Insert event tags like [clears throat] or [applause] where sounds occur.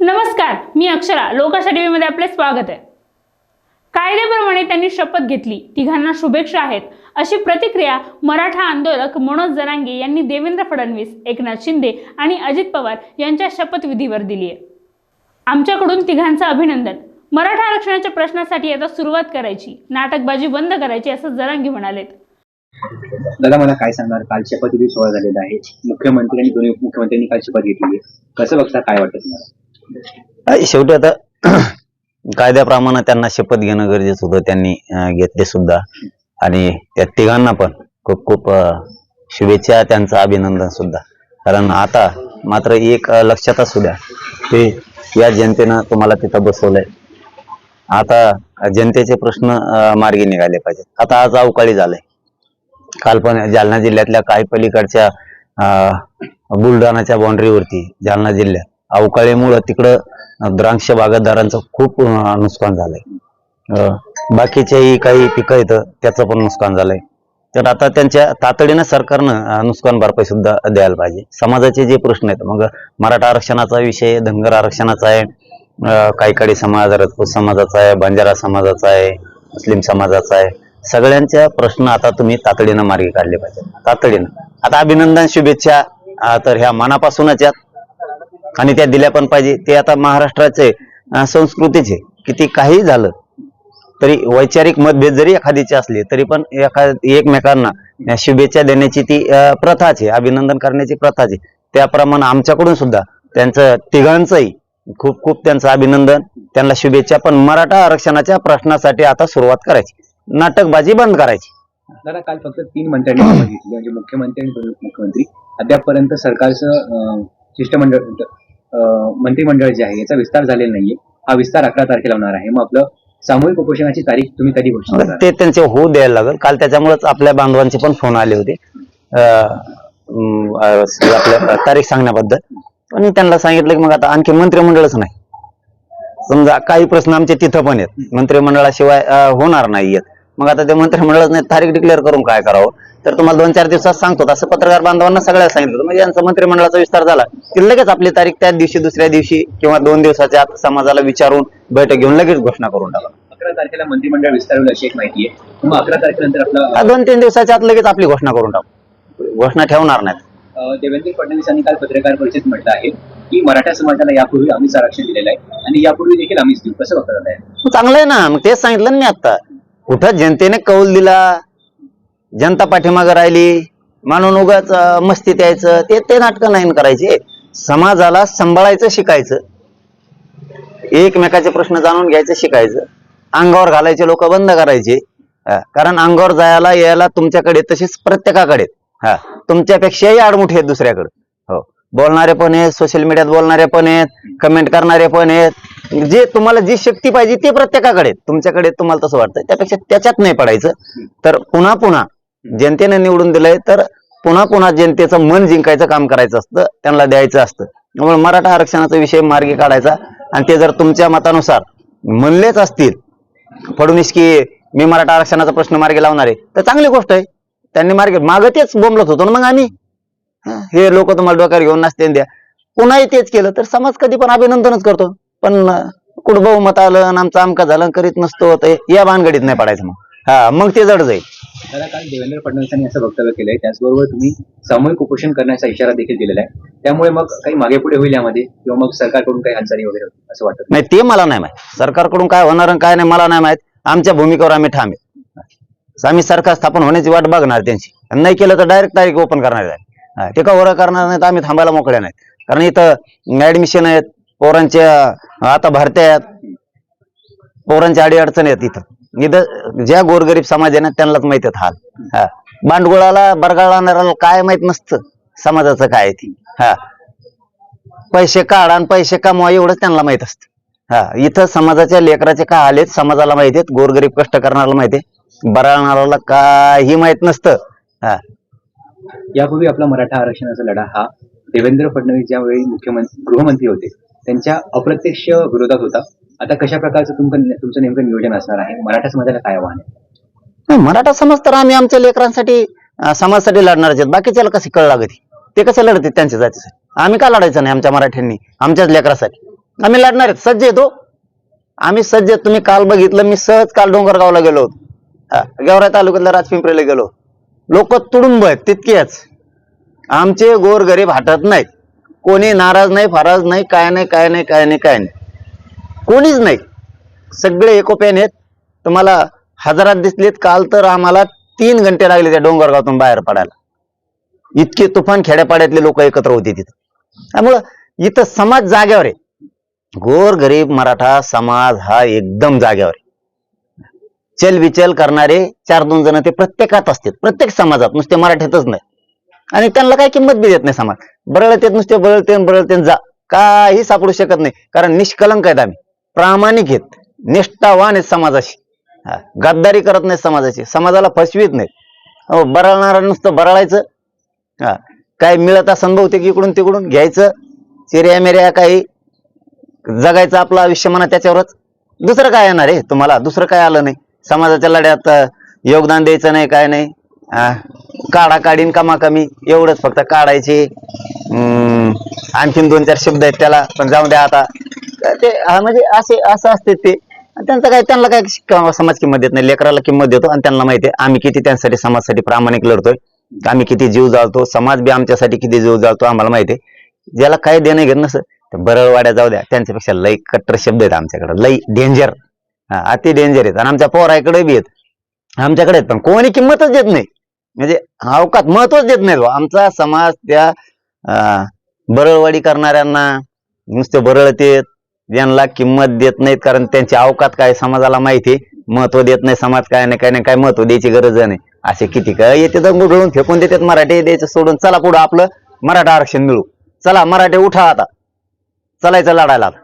नमस्कार मी अक्षरा. लोकाशा टी व्हीमध्ये आपले स्वागत आहे. कायद्याप्रमाणे त्यांनी शपथ घेतली. तिघांना शुभेच्छा आहेत. अशी प्रतिक्रिया मराठा आंदोलक मनोज जरांगे यांनी देवेंद्र फडणवीस एकनाथ शिंदे आणि अजित पवार यांच्या शपथविधीवर दिली आहे. आमच्याकडून तिघांचं अभिनंदन. मराठा आरक्षणाच्या प्रश्नासाठी आता सुरुवात करायची. नाटकबाजी बंद करायची असं जरांगे म्हणालेत. दादा मला काय सांगणार काल शपथविधी सोहळा झालेला आहे. मुख्यमंत्री आणि दोन्ही मुख्यमंत्र्यांनी काल शपथ घेतली आहे. कसं बघता? काय वाटतं तुम्हाला? शेवटी आता [clears throat] कायद्याप्रमाणे त्यांना शपथ घेणं गरजेचं होतं त्यांनी घेतले सुद्धा. आणि त्या तिघांना पण खूप खूप शुभेच्छा त्यांचं अभिनंदन सुद्धा. कारण आता मात्र एक लक्षात असू द्या ते या जनतेनं तुम्हाला तिथं बसवलंय. आता जनतेचे प्रश्न मार्गी निघाले पाहिजेत. आता आज अवकाळी झालंय. काल पण जालना जिल्ह्यातल्या काही पलीकडच्या अं, बुलढाणाच्या बाउंड्रीवरती जालना जिल्ह्यात. अवकाळीमुळं तिकडं द्राक्ष बागायतदारांचं खूप नुकसान झालंय. अं, बाकीच्याही काही पिकं येतं त्याचं पण नुकसान झालंय. तर आता त्यांच्या तातडीनं सरकारनं नुकसान भरपाई सुद्धा द्यायला पाहिजे. समाजाचे जे प्रश्न आहेत मग मराठा आरक्षणाचा विषय धनगर आरक्षणाचा आहे काही काही समाज राजपूत समाजाचा आहे बंजारा समाजाचा आहे मुस्लिम समाजाचा आहे सगळ्यांच्या प्रश्न आता तुम्ही तातडीनं मार्गी काढले पाहिजे तातडीनं. आता अभिनंदन शुभेच्छा तर ह्या मनापासूनच यात. आणि त्या दिल्या पण पाहिजे. ते आता महाराष्ट्राचे संस्कृतीचे. किती काही झालं तरी वैचारिक मतभेद जरी एखादीचे असले तरी पण एखा एकमेकांना शुभेच्छा देण्याची ती प्रथा आहे. अभिनंदन करण्याची प्रथा आहे. त्याप्रमाणे आमच्याकडून सुद्धा त्यांचं तिघांचंही खूप खूप त्यांचं अभिनंदन. त्यांना शुभेच्छा पण मराठा आरक्षणाच्या प्रश्नासाठी आता सुरुवात करायची. नाटकबाजी बंद करायची. दादा काल फक्त तीन मंत्र्यांनी म्हणजे मुख्यमंत्री आणि मुख्यमंत्री अद्यापपर्यंत सरकारचं शिष्टमंडळ मंत्रिमंडळ जे आहे याचा विस्तार झालेला नाहीये. हा विस्तार अकरा तारखेला होणार आहे. मग आपलं सामूहिक उपोषणाची तारीख तुम्ही कधी घोषणा ते त्यांचे होऊ द्यायला लागेल. काल त्याच्यामुळेच आपल्या बांधवांचे पण फोन आले होते. आपल्या तारीख सांगण्याबद्दल. आणि त्यांना सांगितलं की मग आता आणखी मंत्रिमंडळच नाही. समजा काही प्रश्न आमचे तिथं पण आहेत. मंत्रिमंडळाशिवाय होणार नाहीयेत मग आता ते मंत्रिमंडळच नाही तारीख डिक्लेअर करून काय करावं? तर तुम्हाला दोन चार दिवसात सांगतो. असं पत्रकार बांधवांना सगळ्याला सांगितलं. होतं. म्हणजे यांचा मंत्रिमंडळाचा विस्तार झाला. की लगेच आपली तारीख त्याच दिवशी दुसऱ्या दिवशी किंवा दोन दिवसाच्या आत समाजाला विचारून बैठक घेऊन लगेच घोषणा करून टाका. अकरा तारखेला मंत्रिमंडळ विस्तार होईल अशी एक माहिती आहे. मग अकरा तारखेनंतर आपलं दोन तीन दिवसाच्या आत लगेच आपली घोषणा करून टाकू. घोषणा ठेवणार नाहीत. देवेंद्र फडणवीसांनी काल पत्रकार परिषदेत म्हटलं आहे की मराठा समाजाला यापूर्वी आम्हीच आरक्षण दिलेलं आहे आणि यापूर्वी देखील आम्हीच देऊ. कसं बघता दादा? मग चांगलं आहे ना. मग तेच सांगितलं ना मी आता कुठं जनतेने कौल दिला जनता पाठीमागं राहिली म्हणून उगाच मस्ती द्यायचं ते ते नाटकं नाही करायचे. समाजाला सांभाळायचं शिकायचं. एकमेकाचे प्रश्न जाणून घ्यायचं शिकायचं. अंगावर घालायचे लोक बंद करायचे. कारण अंगावर जायला यायला तुमच्याकडे तसेच प्रत्येकाकडे हा तुमच्यापेक्षाही आडमुठी आहेत दुसऱ्याकडे. हो बोलणारे पण आहेत सोशल मीडियात बोलणारे पण आहेत कमेंट करणारे पण आहेत. जे तुम्हाला जी शक्ती पाहिजे ते प्रत्येकाकडे तुमच्याकडे तुम्हाला तसं वाटतं त्यापेक्षा त्याच्यात नाही पडायचं. तर पुन्हा पुन्हा जनतेने निवडून दिलंय तर पुन्हा पुन्हा जनतेचं मन जिंकायचं काम करायचं असतं त्यांना द्यायचं असतं. त्यामुळे मराठा आरक्षणाचा विषय मार्गी काढायचा आणि ते जर तुमच्या मतानुसार म्हणलेच असतील फडणवीस की मी मराठा आरक्षणाचा प्रश्न मार्गी लावणार आहे तर चांगली गोष्ट आहे. त्यांनी मार्गे मागं तेच बोंबलत होतो ना मग आम्ही? हे लोक तुम्हाला डोक्यावर घेऊन नसते द्या. पुन्हाही तेच केलं तर समाज कधी पण अभिनंदनच करतो. पण अं, कुठं बहुमत आलं आमचं आमका झालं करीत नसतो तर या भानगडीत नाही पडायचं मग. हा मग ते जड जाईल. दादा काल देवेंद्र फडणवीसांनी असं वक्तव्य केलंय. त्याचबरोबर तुम्ही सामूहिक उपोषण करण्याचा इशारा देखील दिलेला आहे. त्यामुळे मग काही मागे पुढे होईल यामध्ये? किंवा मग सरकारकडून काही हालचाली वगैरे होतील असं वाटत नाही ते मला नाही माहीत. सरकारकडून काय होणार आणि काय नाही मला नाही माहीत. आमच्या भूमिकेवर आम्ही ठाम आहे. आम्ही सरकार स्थापन होण्याची वाट बघणार त्यांची. नाही केलं तर डायरेक्ट तारीख ओपन करणार आहे. ते का वर करणार नाही तर आम्ही थांबायला मोकळे नाहीत. कारण इथं ऍडमिशन आहेत पोरांच्या आता भरत्या आहेत. पोरांच्या अडी अडचणी आहेत इथं. इथं ज्या गोरगरीब समाज आहे ना त्यांनाच माहीत आहेत हाल. हा. भांडगुळाला बरगाळणाऱ्याला काय माहीत नसतं समाजाचं काय ती. हा. पैसे काढ आणि पैसे कमवा एवढंच त्यांना माहीत असतं. हा. इथं समाजाच्या लेकराचे काय हाल आहेत समाजाला माहिती आहेत गोरगरीब कष्ट करणाऱ्याला माहिती आहे. बराळणाऱ्याला काही माहीत नसतं. हा. यापूर्वी आपला मराठा आरक्षणाचा लढा हा देवेंद्र फडणवीस ज्यावेळी मुख्यमंत्री गृहमंत्री होते त्यांच्या अप्रत्यक्ष विरोधात होता. आता कशा प्रकारचं तुमचं तुमचं नेमकं नियोजन असणार आहे? मराठा समाजाला काय आव्हान आहे? नाही, मराठा समाज तर आम्ही आमच्या लेकरांसाठी समाजासाठी लढणार आहेत. बाकीच्याला कशी कळ लागत? ते कसे लढते त्यांच्या जातीसाठी? आम्ही का लढायचं नाही आमच्या मराठ्यांनी आमच्याच लेकरासाठी? आम्ही लढणार आहेत. सज्ज येतो. आम्ही सज्ज तुम्ही काल बघितलं मी सहज काल डोंगरगावला गेलो होतो. हा, गेवराई तालुक्यातल्या राजपिंपरीला गेलो लोक तुडुंब आहेत तितकेच. आमचे गोर गरीब हटत नाहीत. कोणी नाराज नाही फाराज नाही काय नाही काय नाही काय नाही काय नाही. कोणीच नाही. सगळे एकोप्याने आहेत. तुम्हाला हजारात दिसलेत. काल तर आम्हाला तीन घंटे लागले त्या डोंगरगावातून बाहेर पडायला. इतके तुफान खेड्यापाड्यातले लोक एकत्र होते तिथं. त्यामुळं इथं समाज जाग्यावर आहे. गोर गरीब मराठा समाज हा एकदम जाग्यावर आहे. चल विचल करणारे चार दोन जण ते प्रत्येकात असतात प्रत्येक समाजात. नुसते मराठीतच नाही. आणि त्यांना काही किंमत बी देत नाही समाज. बरळतेत नुसते बरळते बरळते जा. काही सापडू शकत नाही. कारण निष्कलंक आहेत आम्ही. प्रामाणिक आहेत निष्ठावान आहेत समाजाशी. हा, गद्दारी करत नाही समाजाची समाजाला फसवीत नाहीत. हो बरळणारा नुसतं बरळायचं. हा काय मिळत असन बहुतेक इकडून तिकडून घ्यायचं. चिऱ्या मिऱ्या काही जगायचं आपलं आयुष्य म्हणा त्याच्यावरच. दुसरं काय येणार आहे तुम्हाला? दुसरं काय आलं नाही. समाजाच्या लढ्यात योगदान द्यायचं नाही काय नाही. हा, काढा काढीन कमा कमी एवढंच फक्त काढायचे. हम्म, आणखीन दोन चार शब्द आहेत त्याला. पण जाऊ द्या आता. ते हा, म्हणजे असे असं असते ते. आणि त्यांचं काय त्यांना काय समाज किंमत देत नाही. लेकराला किंमत देतो आणि त्यांना माहिती आहे आम्ही किती त्यांच्यासाठी समाजासाठी प्रामाणिक लढतोय. आम्ही किती जीव जाळतो. समाज बी आमच्यासाठी किती जीव जाळतो आम्हाला माहिती आहे. ज्याला काही देणं घेत नसतं तर बरळवाड्या जाऊ द्या. त्यांच्यापेक्षा लई कट्टर शब्द आहेत आमच्याकडे. लई डेंजर अति डेंजर आहेत. आणि आमच्या पोराकडे बी आहेत. आमच्याकडे आहेत पण कोणी किंमतच देत नाही. म्हणजे अवकात महत्वच देत नाही आमचा समाज त्या अं, बरळवाडी करणाऱ्यांना नुसते बरळतेत ज्यांना किंमत देत नाहीत कारण त्यांची अवकात काय समाजाला माहिती आहे? महत्त्व देत नाही समाज काय नाही काय नाही काय महत्त्व द्यायची गरज नाही. असे किती काय येते तर गुढळून फेकून देतात मराठी द्यायचं सोडून. चला पुढं आपलं मराठा आरक्षण मिळू. चला मराठी उठा आता. चलायचं लढायला आता.